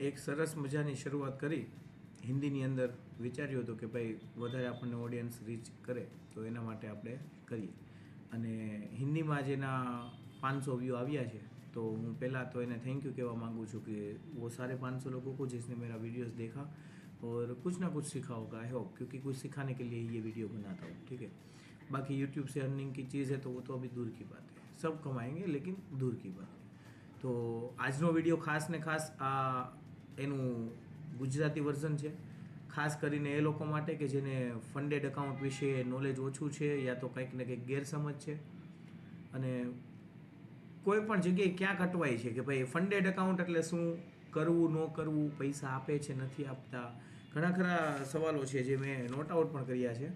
એક સરસ મજાની શરૂઆત કરી હિન્દીની અંદર વિચાર્યું હતું કે ભાઈ વધારે આપણને ઓડિયન્સ રીચ કરે તો એના માટે આપણે કરીએ અને હિન્દીમાં જેના પાંચસો વ્યૂ આવ્યા છે તો હું પહેલાં તો એને થેન્ક યુ કહેવા માગું છું કે वो सारे पाँच सौ लोगों को जिसने मेरा वीडियोस देखा और कुछ ना कुछ सीखा होगा आई होप क्योंकि कुछ सिखाने के लिए ये वीडियो बनाता हूँ ठीक है बाकी यूट्यूब से अर्निंग की चीज़ है तो वो तो अभी दूर की बात है सब कमाएंगे लेकिन दूर की बात है तो આજનો વિડીયો ખાસ ને ખાસ આ એનું ગુજરાતી વર્ઝન છે. ખાસ કરીને એ લોકો માટે કે જેને ફંડેડ એકાઉન્ટ વિશે નોલેજ ઓછું છે યા તો કંઈક ને કંઈક ગેરસમજ છે. અને કોઈ પણ જગ્યાએ ક્યાંક અટવાય છે કે ભાઈ ફંડેડ એકાઉન્ટ એટલે શું, કરવું, ન કરવું, પૈસા આપે છે, નથી આપતા. ઘણા ખરા સવાલો છે જે મેં નોટ આઉટ પણ કર્યા છે.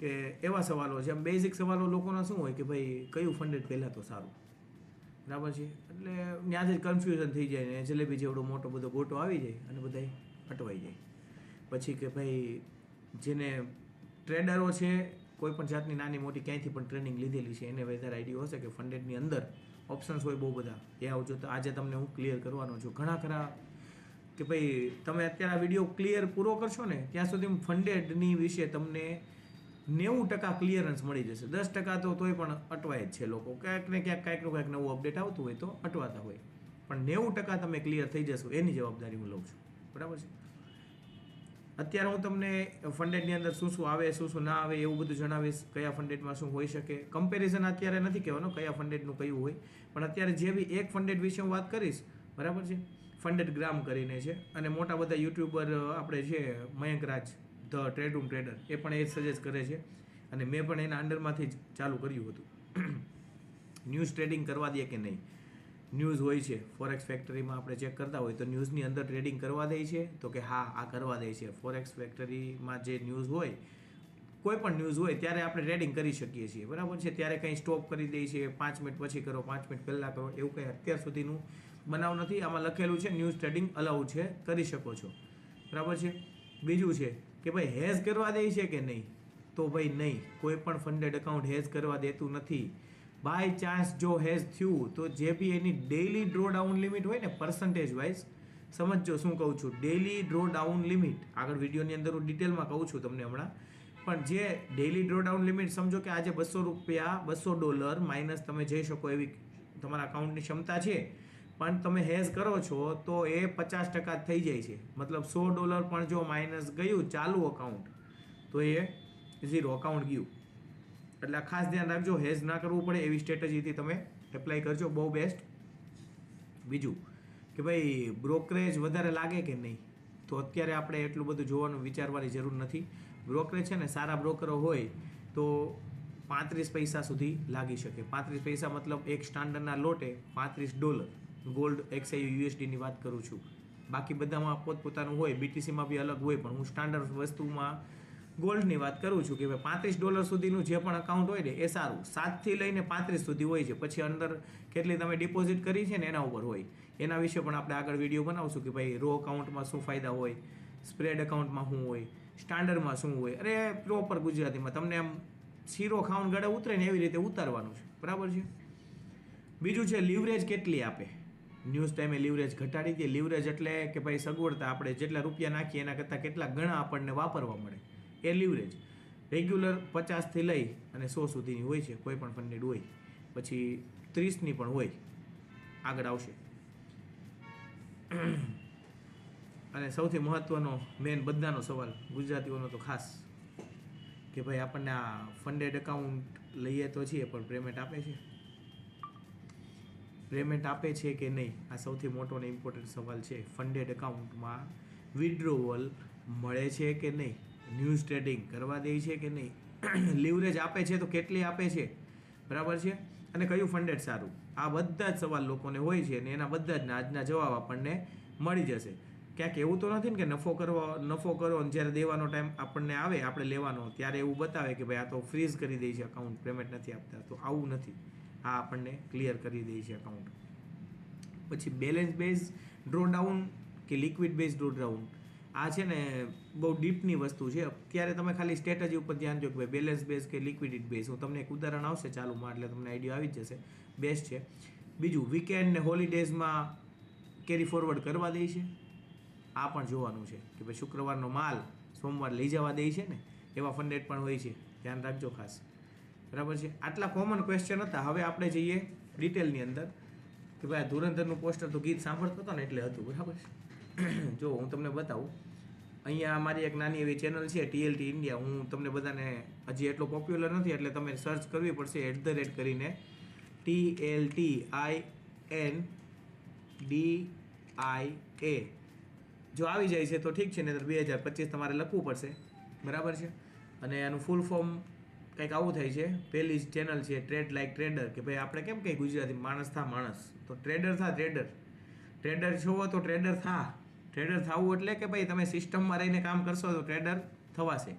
કે એવા સવાલો છે. બેઝિક સવાલો લોકોના શું હોય કે ભાઈ કયું ફંડેડ પહેલાં તો સારું? બરાબર છે? એટલે ત્યાંથી જ કન્ફ્યુઝન થઈ જાય ને જલેબી જેવડો મોટો બધો ગોટો આવી જાય અને બધાય અટવાઈ જાય. પછી કે ભાઈ, જેને ટ્રેડરો છે, કોઈ પણ જાતની નાની મોટી ક્યાંયથી પણ ટ્રેનિંગ લીધેલી છે, એને વધારે આઈડિયો હશે કે ફંડેડની અંદર ઓપ્શન્સ હોય બહુ બધા. એ આવજો તો આજે તમને હું ક્લિયર કરવાનો છું. ઘણા ખરા કે ભાઈ, તમે અત્યારે આ વીડિયો ક્લિયર પૂરો કરશો ને, ત્યાં સુધી ફંડેડની વિશે તમને નેવું ટકા ક્લિયરન્સ મળી જશે. દસ ટકા તો તોય પણ અટવાય જ છે લોકો. ક્યાંક ને ક્યાંક કાંઈક ને કાંઈક નવું અપડેટ આવતું હોય તો અટવાતા હોય. પણ નેવું ટકા તમે ક્લિયર થઈ જશો, એની જવાબદારી હું લઉં છું. બરાબર છે? અત્યારે હું તમને ફંડેડની અંદર શું શું આવે, શું શું ના આવે એવું બધું જણાવીશ. કયા ફંડેડમાં શું હોઈ શકે. કમ્પેરિઝન અત્યારે નથી કહેવાનું કયા ફંડેડનું કયું હોય. પણ અત્યારે જે બી એક ફંડેડ વિશે હું વાત કરીશ, બરાબર છે? ફંડેડ ગ્રામ કરીને છે. અને મોટા બધા યુટ્યુબર આપણે છે Mayank Raj the Trade Room trader, એ પણ એ સજેસ્ટ કરે છે. અને મેં પણ એના અંડરમાંથી જ ચાલુ કર્યું હતું. ન્યૂઝ ટ્રેડિંગ કરવા દે કે નહીં? ન્યૂઝ હોય છે. ફોરેક્સ ફેક્ટરીમાં આપણે ચેક કરતા હોય તો ન્યૂઝની અંદર ટ્રેડિંગ કરવા દે છે તો કે હા, આ કરવા દે છે. ફોરેક્સ ફેક્ટરીમાં જે ન્યૂઝ હોય, કોઈ પણ ન્યૂઝ હોય ત્યારે આપણે ટ્રેડિંગ કરી શકીએ છીએ. બરાબર છે? ત્યારે કંઈ સ્ટોપ કરી દઈએ છીએ પાંચ મિનિટ પછી કરો, પાંચ મિનિટ પહેલાં કરો, એવું કંઈ અત્યાર સુધીનું બનાવ નથી. આમાં લખેલું છે, ન્યૂઝ ટ્રેડિંગ અલાઉ છે, કરી શકો છો. બરાબર છે? બીજું છે કે ભાઈ હેઝ કરવા દે છે કે નહીં? તો ભાઈ નહીં. કોઈ પણ ફંડેડ એકાઉન્ટ હેઝ કરવા દેતું નથી. બાય ચાન્સ જો હેઝ થયું, તો જે બી એની ડેઇલી ડ્રો ડાઉન લિમિટ હોય ને પર્સન્ટેજ વાઇઝ સમજજો શું કહું છું. ડેઇલી ડ્રો ડાઉન લિમિટ આગળ વિડીયોની અંદર હું ડિટેલમાં કહું છું તમને હમણાં. પણ જે ડેઇલી ડ્રો ડાઉન લિમિટ સમજો કે આજે બસો રૂપિયા, બસો ડોલર માઇનસ તમે જઈ શકો એવી તમારા અકાઉન્ટની ક્ષમતા છે. પણ તમે હેઝ કરો છો તો એ પચાસ ટકા થઈ જાય છે. મતલબ સો ડોલર પણ જો માઇનસ ગયું ચાલુ અકાઉન્ટ તો એ ઝીરો અકાઉન્ટ ગયું. એટલે ખાસ ધ્યાન રાખજો, હેઝ ના કરવું પડે એવી સ્ટ્રેટેજીથી તમે એપ્લાય કરજો. બહુ બેસ્ટ બીજું કે ભાઈ બ્રોકરેજ વધારે લાગે કે નહીં? તો અત્યારે આપણે એટલું બધું જોવાનું વિચારવાની જરૂર નથી. બ્રોકરેજ છે ને, સારા બ્રોકરો હોય તો પાંત્રીસ પૈસા સુધી લાગી શકે. પાંત્રીસ પૈસા મતલબ એક સ્ટાન્ડર્ડના લોટે પાંત્રીસ ડોલર. ગોલ્ડ એક્સઆઈ યુએસડીની વાત કરું છું. બાકી બધામાં પોતપોતાનું હોય બીટીસીમાં બી અલગ હોય, પણ હું સ્ટાન્ડર્ડ વસ્તુમાં ગોલ્ડની વાત કરું છું કે ભાઈ પાંત્રીસ ડોલર સુધીનું જે પણ અકાઉન્ટ હોય ને, એ સારું. સાતથી લઈને પાંત્રીસ સુધી હોય છે. પછી અંદર કેટલી તમે ડિપોઝિટ કરી છે ને, એના ઉપર હોય. એના વિશે પણ આપણે આગળ વીડિયો બનાવશું કે ભાઈ રો અકાઉન્ટમાં શું ફાયદા હોય સ્પ્રેડ અકાઉન્ટમાં શું હોય સ્ટાન્ડર્ડમાં શું હોય. અરે પ્રોપર ગુજરાતીમાં. તમને એમ શીરો ખાવાનું ગળે ઉતરે ને એવી રીતે ઉતારવાનું છે. બરાબર છે? બીજું છે લિવરેજ કેટલી આપે? ન્યૂઝ ટાઈમે લિવરેજ ઘટાડી દે લીવરેજ એટલે કે ભાઈ સગવડતા આપણે જેટલા રૂપિયા નાખીએ એના કરતાં કેટલા ગણા આપણને વાપરવા મળે. એ લિવરેજ રેગ્યુલર પચાસથી લઈ અને સો સુધીની હોય છે, કોઈ પણ ફંડેડ હોય. પછી ત્રીસની પણ હોય. આગળ આવશે. અને સૌથી મહત્ત્વનો મેન બધાનો સવાલ, ગુજરાતીઓનો તો ખાસ, કે ભાઈ આપણને આ ફંડેડ એકાઉન્ટ લઈએ તો છીએ, પણ પેમેન્ટ આપે છે? પેમેન્ટ આપે છે કે નહીં? આ સૌથી મોટો અને ઇમ્પોર્ટન્ટ સવાલ છે. ફંડેડ એકાઉન્ટમાં વિડ્રોવલ મળે છે કે નહીં? ન્યૂઝ ટ્રેડિંગ કરવા દે છે કે નહીં? લિવરેજ આપે છે તો કેટલી આપે છે? બરાબર છે? અને કયું ફંડેડ સારું? આ બધા જ સવાલ લોકોને હોય છે અને એના બધા જ આજના જવાબ આપણને મળી જશે. ક્યાંક એવું તો નથી ને કે નફો કરવો, નફો કરો અને જ્યારે દેવાનો ટાઈમ આપણને આવે, આપણે લેવાનો, ત્યારે એવું બતાવે કે ભાઈ આ તો ફ્રીઝ કરી દે છે અકાઉન્ટ પેમેન્ટ નથી આપતા. તો આવું નથી. આ આપણને ક્લિયર કરી દે છે એકાઉન્ટ પછી બેલેન્સ બેઝ ડ્રોડાઉન કે લિક્વિડ બેઝ ડ્રોડાઉન આ છે ને બહુ ડીપની વસ્તુ છે. અત્યારે તમે ખાલી સ્ટ્રેટેજી ઉપર ધ્યાન દો કે ભાઈ બેલેન્સ બેઝ કે લિક્વિડિટ બેઝ હું તમને એક ઉદાહરણ આવશે ચાલુમાં એટલે તમને આઈડિયા આવી જ જશે. બેસ્ટ છે. બીજું વીકેન્ડ ને હોલિડેઝમાં કેરી ફોરવર્ડ કરવા દે છે. આ પણ જોવાનું છે કે ભાઈ શુક્રવારનો માલ સોમવાર લઈ જવા દે છે ને? એવા ફંડેડ પણ હોય છે. ધ્યાન રાખજો ખાસ. બરાબર છે? આટલા કોમન ક્વેશ્ચન હતા. હવે આપણે જઈએ ડિટેલની અંદર. કે ભાઈ ધુરંધરનું પોસ્ટર તો ગીત સાંભળતો હતો ને એટલે હતું, બરાબર છે? જો હું તમને બતાવું. અહીંયા મારી એક નાની એવી ચેનલ છે, ટીએલટી ઇન્ડિયા. હું તમને બધાને હજી એટલો પોપ્યુલર નથી, એટલે તમે સર્ચ કરવી પડશે એટ ધ રેટ કરીને. T L T I N D I A. જો આવી જાય છે તો ઠીક છે ને બે હજાર પચીસ તમારે લખવું પડશે. બરાબર છે? અને આનું ફૂલ ફોર્મ કંઈક આવું થાય છે. પહેલી ચેનલ છે ટ્રેડ લાઇક ટ્રેડર કે ભાઈ આપણે કેમ કહી ગુજરાતી માણસ થા માણસ? તો ટ્રેડર થા ટ્રેડર ટ્રેડર છો તો ટ્રેડર થા. ટ્રેડર થવું એટલે કે ભાઈ તમે સિસ્ટમમાં રહીને કામ કરશો તો ટ્રેડર થવાશે.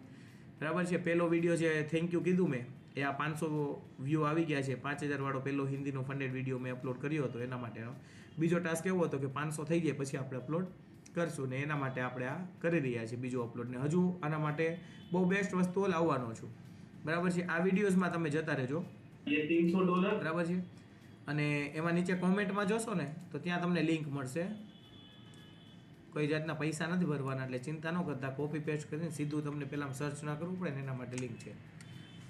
બરાબર છે? પહેલો વીડિયો જે થેન્ક યુ કીધું મેં, એ આ પાંચસો વ્યૂ આવી ગયા છે. પાંચ હજારવાળો પહેલો હિન્દીનો ફંડેડ વીડિયો મેં અપલોડ કર્યો હતો એના માટેનો. બીજો ટાસ્ક એવો હતો કે પાંચસો થઈ જાય પછી આપણે અપલોડ કરશું ને એના માટે આપણે આ કરી રહ્યા છીએ બીજો અપલોડ ને હજુ આના માટે બહુ બેસ્ટ વસ્તુઓ લાવવાનો છું. બરાબર છે? આ વિડીયોઝમાં તમે જતા રહેજો. તીનસો ડોલર. બરાબર છે? અને એમાં નીચે કોમેન્ટમાં જોશો ને તો ત્યાં તમને લિંક મળશે. કોઈ જાતના પૈસા નથી ભરવાના એટલે ચિંતા ન કરતા. કોપી પેસ્ટ કરીને સીધું તમને પહેલાં સર્ચ ના કરવું પડે ને એના માટે લિંક છે.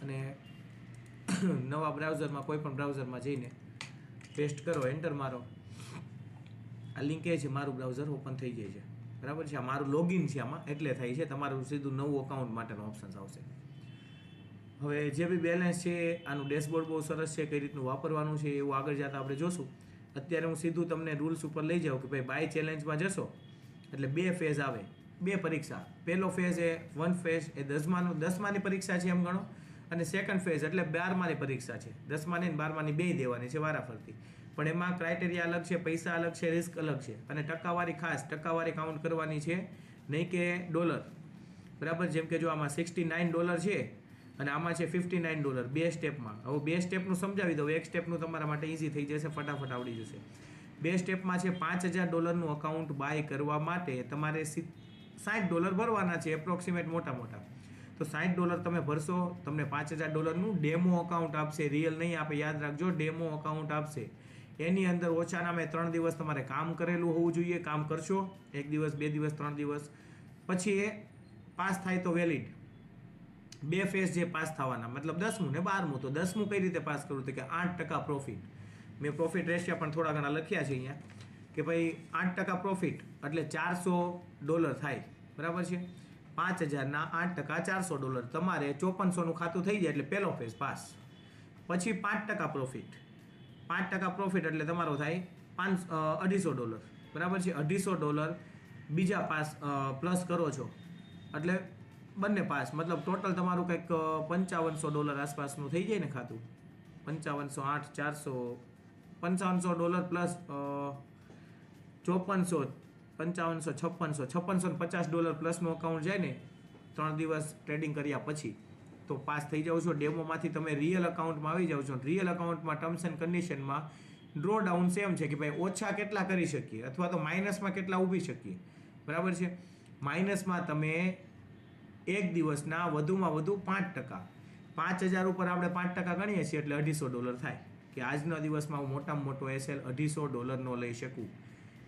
અને નવા બ્રાઉઝરમાં કોઈ પણ બ્રાઉઝરમાં જઈને પેસ્ટ કરો એન્ટર મારો. આ લિંક એ છે મારું બ્રાઉઝર ઓપન થઈ જાય છે. બરાબર છે? આ મારું લોગિન છે આમાં એટલે થાય છે. તમારું સીધું નવું અકાઉન્ટ માટેનો ઓપ્શન્સ આવશે. હવે જે બી બેલેન્સ છે, આનું ડેશબોર્ડ બહુ સરસ છે, કઈ રીતનું વાપરવાનું છે, એવું આગળ જતાં આપણે જોશું. અત્યારે હું સીધું તમને રૂલ્સ ઉપર લઈ જાઉં કે ભાઈ બાય ચેલેન્જમાં જશો, એટલે બે ફેઝ આવે. બે પરીક્ષા. પહેલો phase A one phase A દસમાનું, દસમાની પરીક્ષા છે એમ ગણો, અને સેકન્ડ ફેઝ એટલે બારમાની પરીક્ષા છે. દસમાની અને બારમાની બે દેવાની છે વારાફરતી. પણ એમાં ક્રાઇટેરિયા અલગ છે, પૈસા અલગ છે રિસ્ક અલગ છે. અને ટકાવારી ખાસ, ટકાવારી કાઉન્ટ કરવાની છે, નહીં કે ડોલર બરાબર? જેમ કે જો આમાં સિક્સટી નાઇન ડોલર છે અને આમાં છે ફિફ્ટી નાઇન ડોલર બે સ્ટેપમાં હવે બે સ્ટેપનું સમજાવી દઉં, એક સ્ટેપનું તમારા માટે ઇઝી થઈ જશે, ફટાફટ આવડી જશે. બે સ્ટેપમાં છે પાંચ હજાર ડોલરનું અકાઉન્ટ બાય કરવા માટે તમારે સાઠ ડોલર ભરવાના છે એપ્રોક્સિમેટ મોટા મોટા. તો સાઠ ડોલર તમે ભરશો, તમને પાંચ હજાર ડોલરનું ડેમો અકાઉન્ટ આપશે રિયલ નહીં આપે, યાદ રાખજો ડેમો અકાઉન્ટ આપશે. એની અંદર ઓછાના મેં ત્રણ દિવસ તમારે કામ કરેલું હોવું જોઈએ, કામ કરશો, એક દિવસ, બે દિવસ, ત્રણ દિવસ. પછી એ પાસ થાય તો વેલિડ બે ફેઝ જે પાસ થવાના, મતલબ દસમું ને બારમું, તો દસમું કઈ રીતે પાસ કરવું તો કે આઠ ટકા પ્રોફિટ મેં પ્રોફિટ રેશિયા પણ થોડા ઘણા લખ્યા છે અહીંયા, કે ભાઈ આઠ ટકા પ્રોફિટ એટલે ચારસો ડોલર થાય. બરાબર છે? પાંચ હજારના આઠ ટકા ચારસો ડોલર તમારે ચોપનસોનું ખાતું થઈ જાય એટલે પહેલો ફેઝ પાસ પછી પાંચ ટકા પ્રોફિટ પાંચ ટકા પ્રોફિટ એટલે તમારો થાય પાંચ અઢીસો ડોલર બરાબર છે? અઢીસો ડોલર બીજા પાસ પ્લસ કરો છો. એટલે બંને પાસ. મતલબ ટોટલ તમારું કંઈક પંચાવનસો ડોલર આસપાસનું થઈ જાય ને ખાતું. પંચાવનસો આઠ, ચારસો, પંચાવનસો ડોલર પ્લસ ચોપનસો, પંચાવનસો, છપ્પનસો છપ્પનસો પચાસ ડોલર પ્લસનું અકાઉન્ટ જાય ને, ત્રણ દિવસ ટ્રેડિંગ કર્યા પછી, તો પાસ થઈ જાઓ છો. ડેમોમાંથી તમે રિયલ અકાઉન્ટમાં આવી જાઓ છો. રિયલ અકાઉન્ટમાં ટર્મ્સ એન્ડ કન્ડિશનમાં ડ્રો ડાઉન સેમ છે કે ભાઈ ઓછા કેટલા કરી શકીએ, અથવા તો માઇનસમાં કેટલા ઊભી શકીએ. બરાબર છે? માઇનસમાં તમે એક દિવસના વધુમાં વધુ પાંચ ટકા. પાંચ હજાર ઉપર આપણે પાંચ ટકા ગણીએ છીએ એટલે અઢીસો ડોલર થાય. કે આજના દિવસમાં હું મોટામાં મોટો એસએલ અઢીસો ડોલરનો લઈ શકું.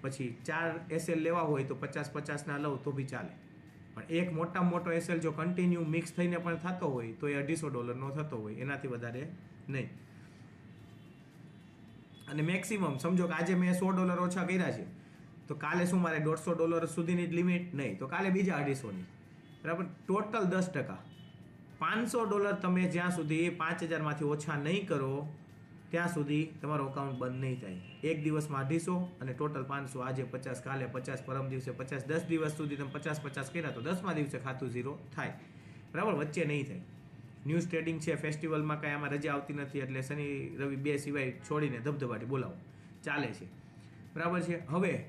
પછી ચાર એસએલ લેવા હોય તો પચાસ પચાસના લઉં તો બી ચાલે. પણ એક મોટામાં મોટો એસએલ જો કન્ટિન્યુ મિક્સ થઈને પણ થતો હોય તો એ અઢીસો ડોલરનો થતો હોય. એનાથી વધારે નહીં. અને મેક્સિમમ સમજો કે આજે મેં સો ડોલર ઓછા કર્યા છે. તો કાલે શું મારે દોઢસો ડોલર સુધીની જ લિમિટ નહીં. તો કાલે બીજા અઢીસોની. બરાબર? ટોટલ દસ ટકા. પાંચસો ડોલર તમે જ્યાં સુધી પાંચ હજારમાંથી ઓછા નહીં કરો, ત્યાં સુધી તમારો અકાઉન્ટ બંધ નહીં થાય. એક દિવસમાં અઢીસો અને ટોટલ પાંચસો. આજે પચાસ, કાલે પચાસ, પરમ દિવસે પચાસ. દસ દિવસ સુધી તમે પચાસ પચાસ કર્યા તો દસમા દિવસે ખાતું ઝીરો થાય. બરાબર? વચ્ચે નહીં થાય. ન્યૂઝ ટ્રેડિંગ છે ફેસ્ટિવલમાં કાંઈ આમાં રજા આવતી નથી, એટલે શનિ, રવિ બે સિવાય છોડીને ધબધબાટી બોલાવો. ચાલે છે. બરાબર છે? હવે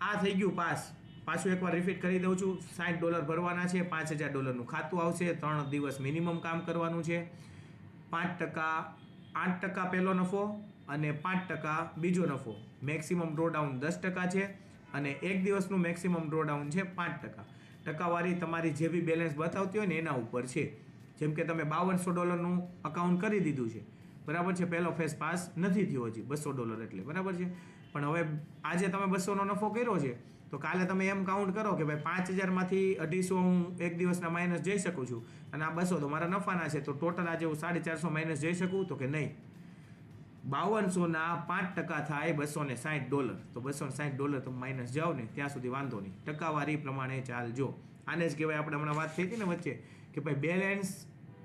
આ થઈ ગયું પાસ. પાછું એકવાર રિપીટ કરી દઉં છું. સાઠ ડોલર ભરવાના છે, પાંચ હજાર ડોલરનું ખાતું આવશે. ત્રણ દિવસ મિનિમમ કામ કરવાનું છે. પાંચ ટકા, આઠ ટકા પહેલો નફો અને પાંચ ટકા બીજો નફો. મેક્સિમમ ડ્રોડાઉન દસ ટકા છે અને એક દિવસનું મેક્સિમમ ડ્રોડાઉન છે પાંચ ટકા. ટકાવારી તમારી જે બી બેલેન્સ બતાવતી હોય ને એના ઉપર છે. જેમ કે તમે બાવનસો ડોલરનું અકાઉન્ટ કરી દીધું છે. બરાબર છે? પહેલો ફેસ પાસ નથી થયો હજી. બસો ડોલર એટલે. બરાબર છે? પણ હવે આજે તમે બસોનો નફો કર્યો છે. તો કાલે તમે એમ કાઉન્ટ કરો કે ભાઈ પાંચ હજારમાંથી અઢીસો હું એક દિવસના માઇનસ જઈ શકું છું અને આ બસો તો મારા નફાના છે, તો ટોટલ આજે હું સાડી ચારસો માઇનસ જઈ શકું તો કે નહીં? બાવનસોના પાંચ ટકા થાય બસો ને સાઠ ડોલર તો બસો ને સાઠ ડોલર તમે માઇનસ જાઓ ને, ત્યાં સુધી વાંધો નહીં. ટકાવારી પ્રમાણે ચાલજો. આને જ કહેવાય આપણે હમણાં વાત થઈ હતી ને વચ્ચે કે ભાઈ બેલેન્સ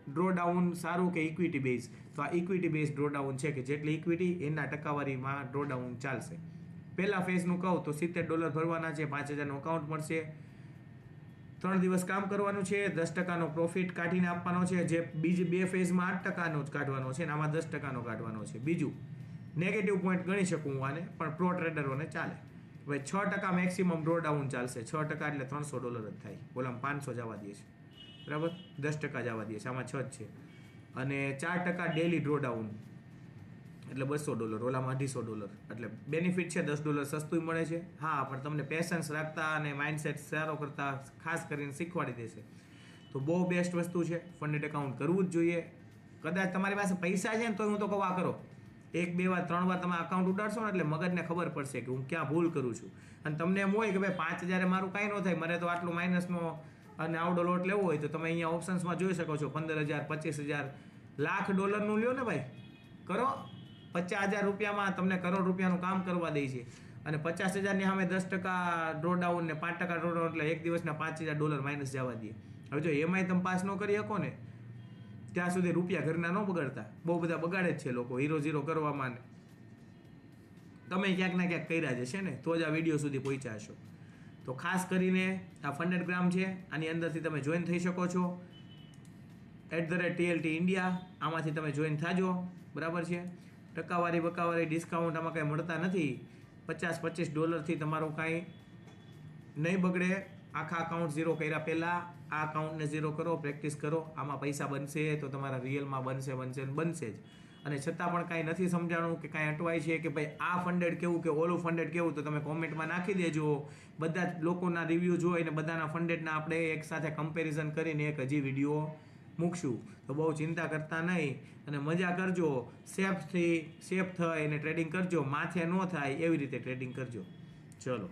ડ્રોડાઉન સારું કે ઇક્વિટી બેઝ તો આ ઇક્વિટી બેઝ ડ્રોડાઉન છે કે જેટલી ઇક્વિટી એના ટકાવારીમાં ડ્રોડાઉન ચાલશે. પહેલા ફેઝનું કહું તો સિત્તેર ડોલર ભરવાના છે, પાંચ હજારનું અકાઉન્ટ મળશે. ત્રણ દિવસ કામ કરવાનું છે, દસ ટકાનો પ્રોફિટ કાઢીને આપવાનો છે, જે બીજી બે ફેઝમાં આઠ ટકાનો જ કાઢવાનો છે અને આમાં દસ ટકાનો કાઢવાનો છે. બીજું નેગેટિવ પોઈન્ટ ગણી શકું હું આને, પણ પ્રો ટ્રેડરોને ચાલે. ભાઈ છ ટકા મેક્સિમમ ડ્રોડાઉન ચાલશે. છ ટકા એટલે ત્રણસો ડોલર જ થાય. ઓલામાં પાંચસો જવા દે છે. બરાબર? દસ ટકા જવા દે છે. આમાં છ જ છે. અને ચાર ટકા ડેલી ડ્રોડાઉન એટલે બસો ડોલર, ઓલામાં અઢીસો ડોલર. એટલે બેનિફિટ છે, દસ ડોલર સસ્તું મળે છે. હા, પણ તમને પેશન્સ રાખતા અને માઇન્ડસેટ સારો કરતા ખાસ કરીને શીખવાડી દેશે. તો બહુ બેસ્ટ વસ્તુ છે ફંડેડ એકાઉન્ટ કરવું જ જોઈએ. કદાચ તમારી પાસે પૈસા છે ને તો હું તો કહું આ કરો. એક, બે વાર, ત્રણ વાર તમે અકાઉન્ટ ઉડાડશો ને, એટલે મગજને ખબર પડશે કે હું ક્યાં ભૂલ કરું છું. અને તમને એમ હોય કે ભાઈ પાંચ હજારે મારું કાંઈ ન થાય મારે તો આટલું માઇનસનો અને આવડો લોટ લેવો હોય, તો તમે અહીંયા ઓપ્શન્સમાં જોઈ શકો છો, પંદર હજાર, પચીસ હજાર, લાખ ડોલરનું લ્યો ને ભાઈ. કરો. પચાસ હજાર રૂપિયામાં તમને કરોડ રૂપિયાનું કામ કરવા દે છે. અને પચાસ હજારની સામે દસ ટકા ડ્રોડાઉન ને પાંચ ટકા ડ્રોડાઉન એટલે એક દિવસના પાંચ હજાર ડોલર માઇનસ જવા દે. હવે જો એમાંય તમે પાસ ન કરી શકો ને, ત્યાં સુધી રૂપિયા ઘરના ન બગાડતા. બહુ બધા બગાડે જ છે લોકો હીરો ઝીરો કરવામાં ને. તમે ક્યાંક ના ક્યાંક કર્યા જશે ને, તો જ આ વીડિયો સુધી પહોંચ્યા હશો. તો ખાસ કરીને આ ફંડેડ ગ્રામ છે, આની અંદરથી તમે જોઈન થઈ શકો છો. At the rate TLT India આમાંથી તમે જોઈન થાજો. બરાબર છે? ટકાવારી બકાવારી ડિસ્કાઉન્ટ આમાં કાંઈ મળતા નથી. પચાસ પચીસ ડોલરથી તમારું કાંઈ નહીં બગડે. આખા અકાઉન્ટ ઝીરો કર્યા પહેલાં આ અકાઉન્ટને ઝીરો કરો પ્રેક્ટિસ કરો. આમાં પૈસા બનશે તો તમારા રિયલમાં બનશે બનશે બનશે જ. અને છતાં પણ કાંઈ નથી સમજાણું કે કાંઈ અટવાય છે કે ભાઈ આ ફંડેડ કેવું કે ઓલું ફંડેડ કેવું તો તમે કોમેન્ટમાં નાખી દેજો. બધા જ લોકોના રિવ્યૂ જોઈને બધાના ફંડેડના આપણે એક સાથે કમ્પેરિઝન કરીને એક હજી વીડિયો મૂકશું. તો બહુ ચિંતા કરતા નહીં અને મજા કરજો. સેફથી સેફ થઈ અને ટ્રેડિંગ કરજો. માથે ન થાય એવી રીતે ટ્રેડિંગ કરજો. ચલો.